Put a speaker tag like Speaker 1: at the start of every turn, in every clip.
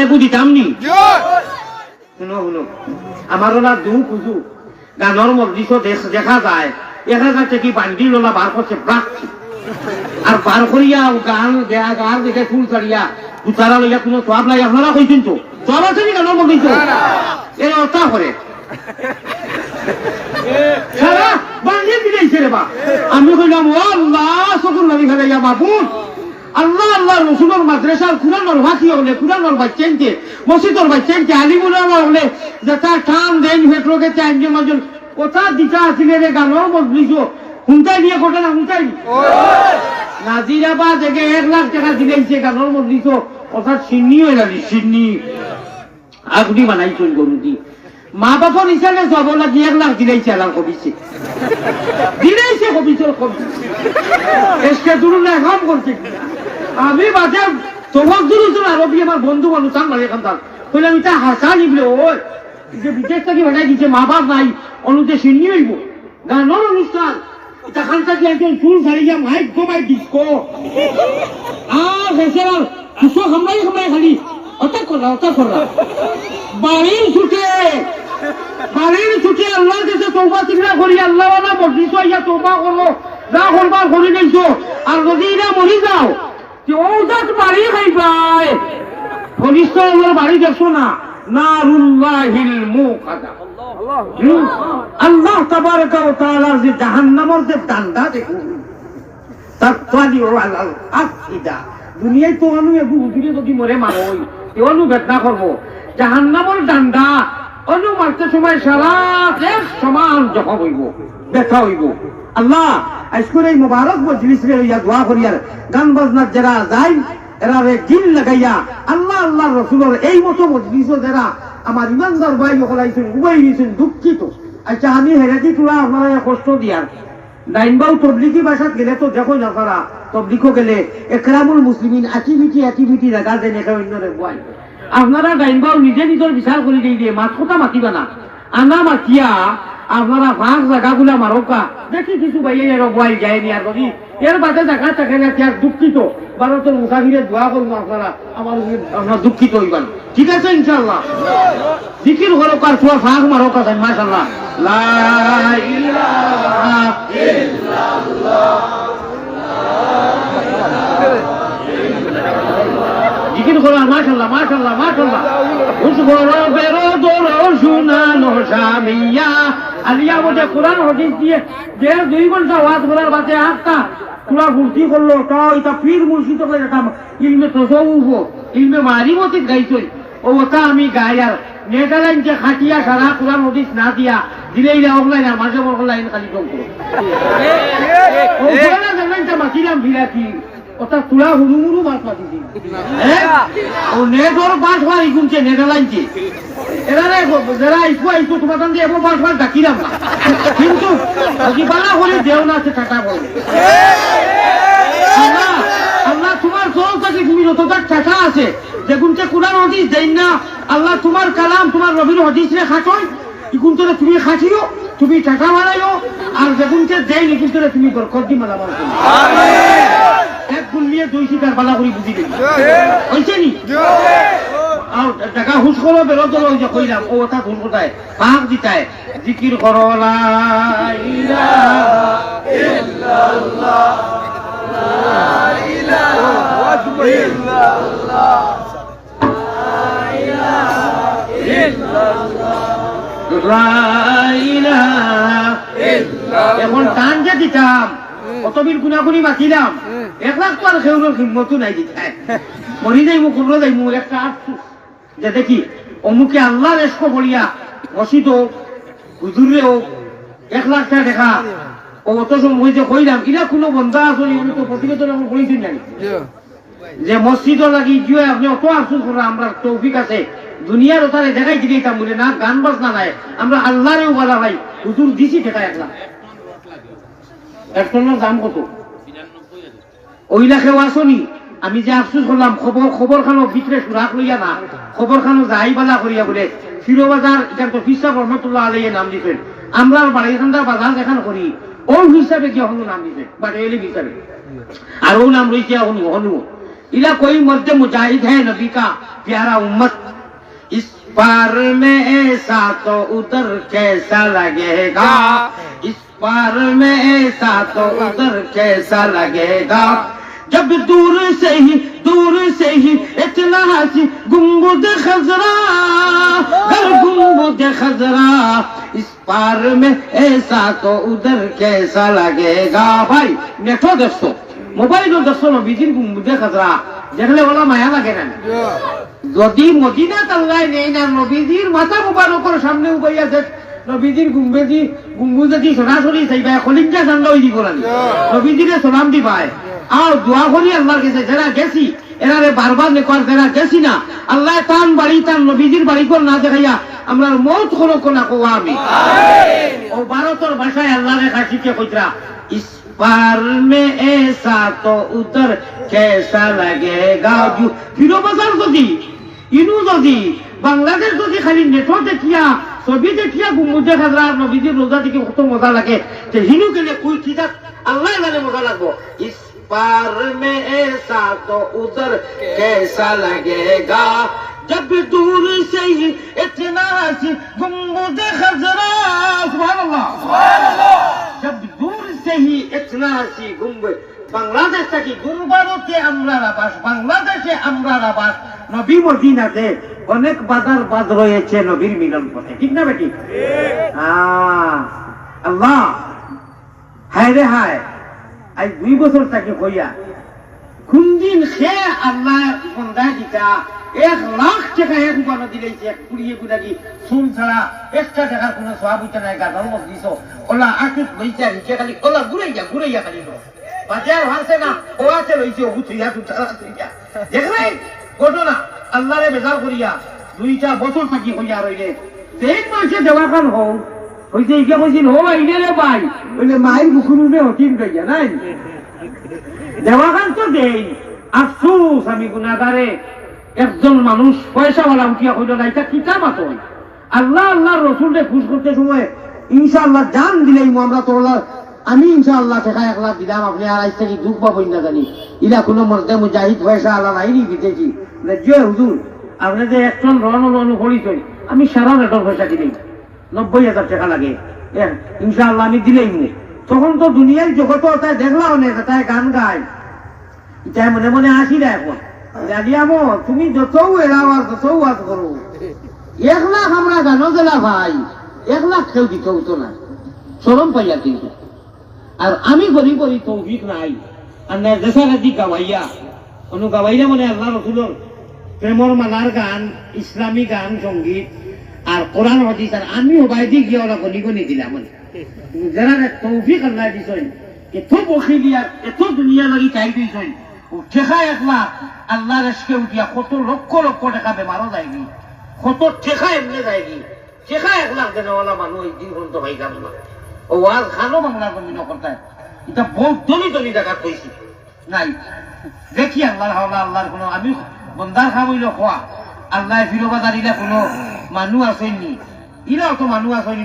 Speaker 1: লেবু দিতাম নি শুনো শুনো। আমার ওলা দু কুজু গানের মসজিদও দেখ- দেখা যায় দেখা যাচ্ছে কি বান্ডিল ওলা বার করছে ব্রাকছি আর বার করিয়া গান দেয়া গান দেখে ফুল ছাড়িয়া দুতারা লইয়া কোনো সব নাই আপনারা কইছেন তো? সব আছে নি গানের মসজিদ এই অর্থা করে সারা বান্ডিল দিলেইছে রে বা আমি কইলাম ও আল্লাহ চকুর লাগি ফেলাইয়া বাপুন আল্লাহ আল্লাহ, রসুলের মাদ্রাসার কুরানোর ভাতি হলে কুরানোর বাচ্চাইতে মসজিদর বাচ্চাইতে আলিমুলার হলে, যে তার টান দেন ভেটরোকে চাইছে মাঝে ওটা দিতা আসিলে রে গানোর মজলিস হুন্তাই দিয়ে ঘটনা হুন্তাই নাজিরাবাদ থেকে এক লাখ টাকা দিলেইছে গানোর মজলিস অর্থাৎ সিন্নি হয়ে গেলি সিন্নি। আগুনি বানাইছেন গরুদি মা বাপর হিসাবে যাব লাগি এক লাখ দিলেইছে আলার কবিছে। দিলেইছে কবিছর কবি। এসকে দূর না এখন করছে কিনা। আমি বাজে তোমার দূর দূর আরবি আমার বন্ধু মানুষ আমার এখান তার কইলাম এটা হাসা নিবলে ওই যে বিদেশ থেকে বানাই দিচ্ছে মা বাপ নাই অনুতে সিন্নি হইব গানের অনুষ্ঠান। এটা খান থেকে একজন চুল মাইক কমাই ডিস্কো আর হাসো খামড়াই খামড়াই খালি। অটা করলা অটা করলা বাড়ির ছুটে বাড়ির ছুটে আল্লাহর কাছে তৌবা চিন্তা করি আল্লাহ ওলা মসজিদ ইয়া তৌবা করো যা করবার করি নিছো আর যদি এরা মরি যাও দুনিয়ায় তো অনু যদি মরে অনু বেদনা অনু মারতে সময় সারা সমান জখম হইব, ব্যথা হইব। আল্লাহ আজকের এই মুবারক মজলিস রে লইয়া দোয়া করিয়ার। গান বাজনার যারা যাই এরা রে দিল লাগাইয়া, আল্লাহ আল্লাহ রসুলের এই মতো মজলিসও যারা আমার ইমানদার ভাই হলাইছেন উবাই দিয়েছেন দুঃখিত। আচ্ছা আমি হেরাদি তোলা আপনারা কষ্ট দিয়ার। ডাইনবাউ তবলিগি ভাষাত গেলে তো দেখো না তারা তবলিগও গেলে একরামুল মুসলিমিন অ্যাক্টিভিটি অ্যাক্টিভিটি দেখা যায় একে অন্যরে বয় আপনারা ডাইনবাউ নিজে নিজের বিচার করে দিয়ে দিয়ে মাছ কথা মাতিবা না। আনা মাতিয়া আপনারা ভাগ জায়গাগুলা মারকা দেখি কিছু ভাইয়ে এর বয় যায়নি আর যদি। এর বাদে জায়গা থাকে না তার দুঃখিত। ভারতের মুসাফিরে দোয়া করব আপনারা? আমার আপনার দুঃখিত হইবেন ঠিক আছে ইনশাল্লাহ জিকির হরক আর তোমার ফাঁক মারক আছে মাশাল্লাহ লা ইলাহা জিকির করো মাশাল্লাহ মাশাল্লাহ মাশাল্লাহ উস বড় বেরো দোরো শুনানো সামিয়া। আলিয়া বটে কোরআন হদিস দিয়ে যে দুই ঘণ্টা ওয়াজ করার বাদে আটটা পুরা ফুর্তি করল, তো এটা মুর্শিদ করে এটা ইলমে তসৌফ ইলমে মারিমতি গাইছই ও ওটা আমি গাই আর নেদারল্যান্ড যে খাটিয়া সারা কোরআন হদিস না দিয়া দিলেই না অনলাইন আর মাঝে অনলাইন খালি জানেন মাতিলাম ভিড়াকি ওটা তুলা হুরু মুরু বাস মাতিছি ও নেটর বাস হয় ইগুনছে নেদারল্যান্ডে এরা যারা তোমার দিয়ে এমন বাস বাস ডাকিলাম না। কিন্তু বালা হলে দেও না সে আল্লাহ তোমার জল থাকি তুমি যতটা টাকা আছে। যেগুনকে কোরআন হদিস দেই না। আল্লাহ তোমার কালাম, তোমার রবির হদিস রে খাটই। ইগুন তোরে তুমি খাটিও, তুমি টাকা বানাইও। আর যেগুনকে দেই ইগুন তোরে তুমি বরকত দি মালা এক গুণ নিয়ে দুই শিকার বালা করে বুঝি হয়েছে নি? টাকা হুস করো যে কইলাম ও কথা হুস কোথায়? পাক দিতায় জিকির করো লা এখন টান যে দিতাম কত বিল গুনাগুনি মাতিলাম এক লাখ তো আর সেগুলোর হিম্মতো নাই দিতায় মরি যাইব কোনো যাইব একটা আফসোস। যে দেখি অমুকে আল্লাহ রেস্ক বলিয়া বসিত হুজুরেও এক লাখ টাকা দেখা। ও অত সময় যে কইলাম ইরা কোনো বন্ধা আসলে তো প্রতিবেদন আমার বলেছেন জানি যে মসজিদও লাগি গিয়ে আপনি অত আফসোস করেন আমরা তৌফিক আছে। দুনিয়ার ওখানে দেখাই দিতাম বলে না গান বাজনা নাই। আমরা আল্লাহরেও বলা ভাই হুজুর দিছি টাকা এক লাখ। এক দাম কত? ওই লাখেও আসনি আমি যে আফসোস করলাম খবর খবর খানো ভিতরে সুরাক লইয়া না খবর খানো যাই বালা করিয়া বলে ফিরোবাজার এখান তো ফিসাব রহমতুল্লাহ আলাইয়ে নাম দিছেন আমরা বাড়ি এখানকার বাজার দেখান করি ও হিসাবে কি হনু নাম দিছে বাড়ি এলি হিসাবে আর ও নাম রয়েছে হনু হনু इला कोई मर्द मुजाहिद है नबी का प्यारा उम्मत इस पार में ऐसा तो उधर कैसा लगेगा इस पार में ऐसा तो उधर कैसा लगेगा जब दूर से ही दूर से ही इतना हंसी गुम्बुद खजरा घर गुम्बुद खजरा इस पार में ऐसा तो उधर कैसा लगेगा भाई नेटो दसो মোবাইল দর্শন নবীজির গুম্বুদে খাজরা দেখলে ওলা মায়া লাগে না যদি মদিনা তাল্লাই নেই না নবীজির মাথা মুবারকর সামনে উবাই আছে নবীজির গুম্বেজি গুম্বুজেদি সরাসরি চাইবা খলিঞ্জা চান্দা ওই দিব না নবীজিরে সালাম দিবাই আর দোয়া করি আল্লাহর কাছে যারা গেছি এরারে বারবার নেকর যারা গেছি না আল্লাহ তান বাড়ি তান নবীজির বাড়ি কর না দেখাইয়া আমরা মৌত কোনো কোনা কোয়া আমি ও ভারতের ভাষায় আল্লাহরে কাশিকে কইতরা इस पार में ऐसा तो उधर कैसा लगेगा जो ফিরো বাজার যদি ইনু যদি বাংলাদেশ যদি খালি নেটওয়ার্ক দেখিয়া ছবি দেখিয়া গুমুদে খাজরা আর নবীজির রোজা দেখি কত মজা লাগে যে হিনু গেলে কুই কিতাব আল্লাহ জানে মজা লাগবো ইস पार में ऐसा तो उधर कैसा लगेगा जब दूर से ही इतना सी गुम्बद खजरा सुभान अल्लाह जब दूर से ही इतना सी गुम्ब বাংলাদেশ থেকে গুরুবারতে আমরা আবাস বাংলাদেশে আমরা আবাস নবী মদিনাতে অনেক বাজার বাদ রয়েছে নবীর মিলন পথে ঠিক না বেটি আহ, আল্লাহ হায় রে হায় আজ দুই বছর থেকে হইয়া। খুন্দিন সে আল্লাহ সন্ধ্যায় দিতা, এক লাখ টাকা এক উপানো দিলেছে এক কুড়িয়ে কুড়াকি চুল ছাড়া একটা টাকার কোনো সব হইতে নাই গাদার মত দিছ। ওলা আটুত লইছে নিচে খালি, ওলা ঘুরাইয়া ঘুরাইয়া খালি লো বাজার হাসে না, ও আছে লইছে, ও থইয়া তু ছাড়া থইয়া দেখলে ঘটনা আল্লাহরে বেজার করিয়া দুইটা বছর থাকি হইয়া রইলে। তিন মাসে দেওয়া কান হও হইছে ইকে কইছিল হো আইনে রে ভাই। বলে, মায়ের বুকুরুনে হটিম গইয়া নাই দেওয়াখান তো দেই। আফসুস, আমি গুনাগারে একজন মানুষ পয়সাওয়ালা উঠিয়া কইল, না, এটা কিতা মাতো আল্লাহ আল্লাহ রসুলকে খুশ করতে সময়, ইনশাআল্লাহ, জান দিলে আমরা তো আমি ইনশাআল্লাহ টাকা এক লাখ দিলাম, আপনি আর আজ থেকে দুঃখ পাবেন না জানি। ইলা কোনো মর্দে মুজাহিদ পয়সা আল্লাহ নাইনি দিতেছি। যে হুজুর, আপনি যে একজন রন রন করিছেন, আমি সারা রেটর পয়সা দিলেই নব্বই হাজার টাকা লাগে। ইনশাআল্লাহ আমি দিলেই মু তখন তো দুনিয়ার জগত তাই দেখলা অনেক, তাই গান গায় তাই মনে মনে আসি না এখন। জানিয়ামো তুমি এরাও আর যতও আজ করো। এক লাখ আমরা গানো গেলা ভাই, এক লাখ কেউ দিত হতো না। সরম পাইয়া কিন্তু। আর আমি গরিব করি তৌফিক নাই। আর নেদেশা রাজি গাওয়াইয়া অনু গাওয়াইলে মানে আল্লাহ রসুলোর প্রেমর মালার গান, ইসলামী গান, সংগীত। আর কোরআন হদিস আর আমি ওবাইদি গিয়ে ওরা গনি গনি দিলাম যারা তৌফিক আল্লাহ দিছেন, এত বখিলিয়া এত দুনিয়া লাগি চাই দিছেন ঠেকা একলা আল্লাহ রেসকে উঠিয়া কত লক্ষ লক্ষ টাকা বেমারও যায়নি কত ঠেকা এমনি যায়নি ঠেকা এক লাখ দেনেওয়ালা মানুষ এই দিন পর্যন্ত ভাই গাম না। ও আজ খানো বাংলা জমি নকরতায় এটা বহুত ধনী ধনী জায়গা কইছি নাই, দেখি আল্লাহ হাওলা, আল্লাহর কোনো আমি বন্দার খাবইল খোয়া আল্লাহ ফিরবাজার ইলা কোনো মানুষ আসেনি ইলাও তো মানুষ আসেনি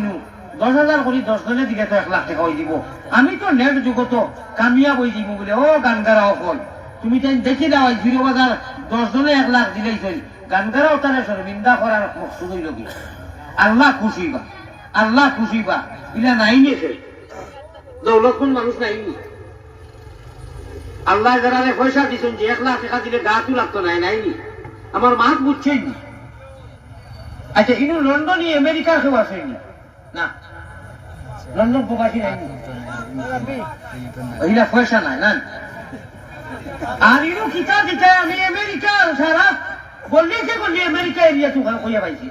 Speaker 1: দশ হাজার করে দশ জনে দিকে তো এক লাখ টাকা হয়ে দিব। আমি তো নেট যুগত কামিয়াব হয়ে দিব বলে। ও গান গারা অকল। তুমি তাই দেখি দাও, এই ফিরবাজার দশ জনে এক লাখ দিলেই চল গান গারাও তারা শর্মিন্দা করার মকসুদ হইল কি আল্লাহ খুশি বা। আল্লাহ খুশি বা। ইলা নাই নিয়েছে দৌলতমন মানুষ নাই আল্লাহ যারা পয়সা দিচ্ছেন যে এক লাখ টাকা দিলে গা চুল লাগতো নাই নাই নি? আমার মাত বুঝছেন আচ্ছা ইনু লন্ডনই আমেরিকা কেউ আসেনি? না। লন্ডন প্রবাসী নাই। নি পয়সা নাই, না। আর ইনু কিতা দিতে আমি আমেরিকা সারা বললি যে বললি আমেরিকা এরিয়া তুই কইয়া পাইছি?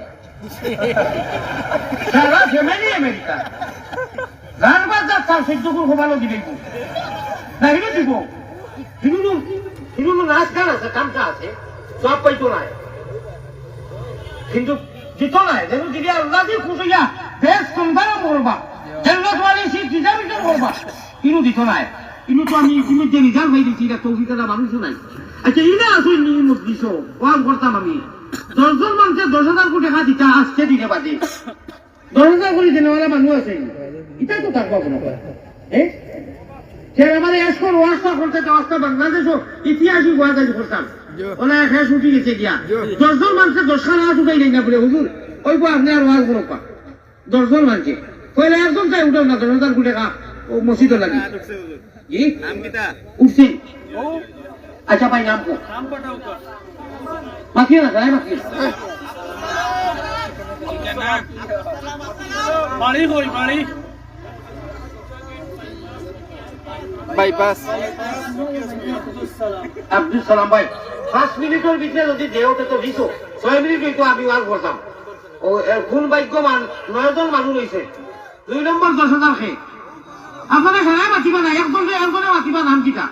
Speaker 1: সারা ফ্যামিলি আমেরিকা। গান বাজার তার সহ্য করে ভালো দিবে না হিরো দিব। হিরুনু হিরুনু নাচ গান আছে কামটা আছে। সব পাইতো নাই। কিন্তু দিত নাই, যেন যদি আল্লাহ দিয়ে খুশ হইয়া বেশ সম্ভারম করবা জেলত ওয়ালি সে করবা দিত তো আমি ইতিমধ্যে হয়ে এটা মানুষও নাই। আচ্ছা ইনা করতাম আমি। দশজন দশ হাজার কোটি টাকা দিতা আসছে দিনে দশ হাজার কোটি মানুষ আছে এটা তো থাকব কোনো সে আমাদের এসকর ওয়াজটা করতে বাংলাদেশও ইতিহাসিক ওয়াজ করতাম ওলা এক হ্যাঁ ছুটি গেছে গিয়া। দশজন মানুষের দশখানা হাত উঠাই নাই না বলে হুজুর ওই আপনি আর ওয়াজ করো পা দশজন মানুষে। কইলে একদম তাই উঠাও না দশজন গুটে খা ও মসজিদ লাগি। জি আচ্ছা ভাই নাম কো। মাখিয়ে না যায় মাখিয়ে
Speaker 2: বাড়ি কই বাড়ি?
Speaker 3: বাইপাস
Speaker 1: আব্দুল সালাম ভাই। পাঁচ মিনিটের ভিতরে যদি দেহতে তো দিছো, ছয় মিনিট হইতো আমি আর করতাম ও কোন ভাগ্যমান নয়জন মানুষ হয়েছে দুই নম্বর দশ হাজার খে আপনারা খেলায় মাতিবা না একজন একজনে মাতিবা নাম কিটা